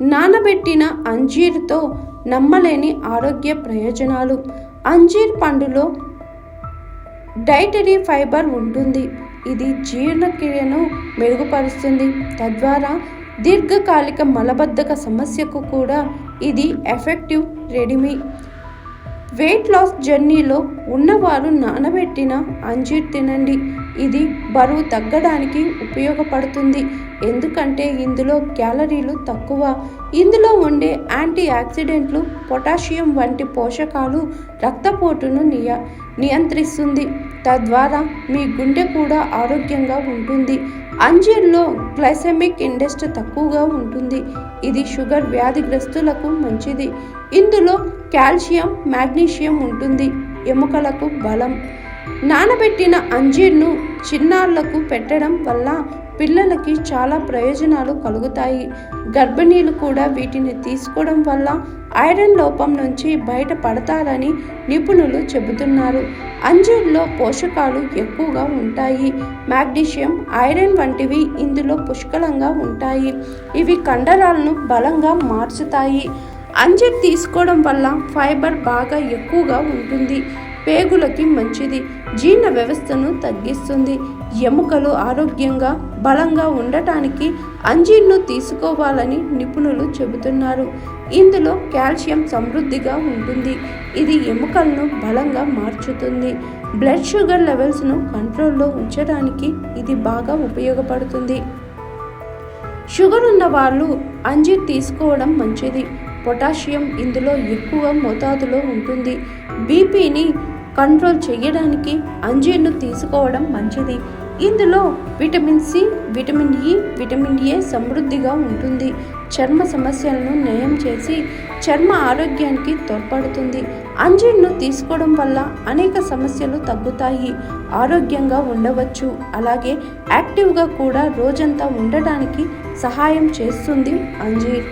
నానబెట్టిన అంజీర్తో నమ్మలేని ఆరోగ్య ప్రయోజనాలు. అంజీర్ పండులో డైటరీ ఫైబర్ ఉంటుంది. ఇది జీర్ణక్రియను మెరుగుపరుస్తుంది. తద్వారా దీర్ఘకాలిక మలబద్ధక సమస్యకు కూడా ఇది ఎఫెక్టివ్ రెడిమీ. వెయిట్ లాస్ జర్నీలో ఉన్నవారు నానబెట్టిన అంజీర్ తినండి. ఇది బరువు తగ్గడానికి ఉపయోగపడుతుంది. ఎందుకంటే ఇందులో క్యాలరీలు తక్కువ. ఇందులో ఉండే యాంటీ ఆక్సిడెంట్లు పొటాషియం వంటి పోషకాలు రక్తపోటును నియ నియంత్రిస్తుంది. తద్వారా మీ గుండె కూడా ఆరోగ్యంగా ఉంటుంది. అంజీర్లో గ్లైసెమిక్ ఇండెక్స్ తక్కువగా ఉంటుంది. ఇది షుగర్ వ్యాధిగ్రస్తులకు మంచిది. ఇందులో కాల్షియం మాగ్నీషియం ఉంటుంది. ఎముకలకు బలం. నానబెట్టిన అంజీర్ను చిన్నారులకు పెట్టడం వల్ల పిల్లలకి చాలా ప్రయోజనాలు కలుగుతాయి. గర్భిణీలు కూడా వీటిని తీసుకోవడం వల్ల ఐరన్ లోపం నుంచి బయటపడతారని నిపుణులు చెబుతున్నారు. అంజీర్లో పోషకాలు ఎక్కువగా ఉంటాయి. మ్యాగ్నీషియం ఐరన్ వంటివి ఇందులో పుష్కలంగా ఉంటాయి. ఇవి కండరాలను బలంగా మార్చుతాయి. అంజీర్ తీసుకోవడం వల్ల ఫైబర్ బాగా ఎక్కువగా ఉంటుంది. పేగులకి మంచిది. జీర్ణ వ్యవస్థను తగ్గిస్తుంది. ఎముకలు ఆరోగ్యంగా బలంగా ఉండటానికి అంజీర్ను తీసుకోవాలని నిపుణులు చెబుతున్నారు. ఇందులో కాల్షియం సమృద్ధిగా ఉంటుంది. ఇది ఎముకలను బలంగా మార్చుతుంది. బ్లడ్ షుగర్ లెవెల్స్ను కంట్రోల్లో ఉంచడానికి ఇది బాగా ఉపయోగపడుతుంది. షుగర్ ఉన్న వాళ్ళు అంజీర్ తీసుకోవడం మంచిది. పొటాషియం ఇందులో ఎక్కువ మోతాదులో ఉంటుంది. బీపీని కంట్రోల్ చేయడానికి అంజీర్ను తీసుకోవడం మంచిది. ఇందులో vitamin C vitamin E vitamin A సమృద్ధిగా ఉంటుంది. చర్మ సమస్యలను నయం చేసి చర్మ ఆరోగ్యానికి తోడ్పడుతుంది. అంజీర్ను తీసుకోవడం వల్ల అనేక సమస్యలు తగ్గుతాయి. ఆరోగ్యంగా ఉండవచ్చు. అలాగే యాక్టివ్గా కూడా రోజంతా ఉండటానికి సహాయం చేస్తుంది అంజీర్.